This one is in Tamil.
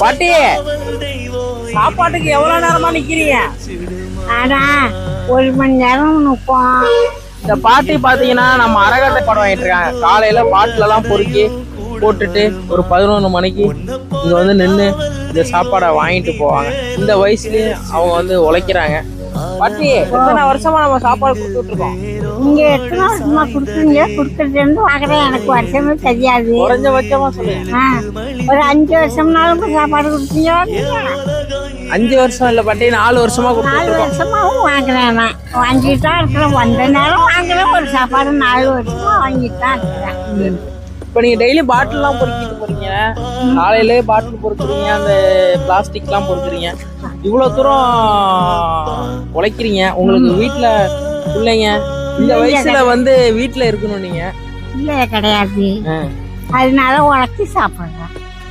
பாட்டி சாப்பாட்டுக்கு எவ்வளவு நேரமா நிக்கிறீங்க? ஆனா ஒரு மணி நேரம் நிற்போம் இந்த பாட்டி பாத்தீங்கன்னா நம்ம அரகத்தை படம் வாங்கிட்டு இருக்காங்க. காலையில பாட்டில எல்லாம் பொறுக்கி போட்டுட்டு ஒரு பதினொன்று மணிக்கு இங்க வந்து நின்று இந்த சாப்பாடை வாங்கிட்டு போவாங்க. இந்த வயசுலயும் அவங்க வந்து உழைக்கிறாங்க. பாட்டி எத்தனை வருஷமா நம்ம சாப்பாடு கொடுத்துட்டு இருக்கோம் இங்க எத்தனை வருஷமா கொடுக்குறீங்க? கொடுக்கறதுலேருந்து வாங்குறேன் எனக்கு வருஷமே தெரியாது. குறைஞ்சபட்சமா சொல்லுங்க ஒரு அஞ்சு வருஷம்னாலும் சாப்பாடு கொடுத்தீங்க அஞ்சு வருஷம் இல்ல பாட்டி நாலு வருஷமா கொடுத்துட்டு நாலு வருஷமாவும் வாங்குறேன் நான். வாங்கிட்டு தான் இருக்கிறேன். வந்த நேரம் வாங்குறேன். ஒரு சாப்பாடு நாலு வருஷமா வாங்கிட்டு தான் இருக்கிறேன். இப்ப நீங்க டெய்லி பாட்டில் எல்லாம் பொறுக்கிட்டு போறீங்க. காலையிலே பாட்டில் பொறுக்குறீங்க. அந்த பிளாஸ்டிக் எல்லாம் பொறுக்குறீங்க இவ்வளவு தூரம் உழைக்கிறீங்க. உங்களுக்கு வீட்டுல பிள்ளைங்க. இந்த வயசுல வந்து வீட்டுல இருக்கணும் நீங்க. இல்லை கிடையாது. அதனால உழைச்சி சாப்பிட்றேன்.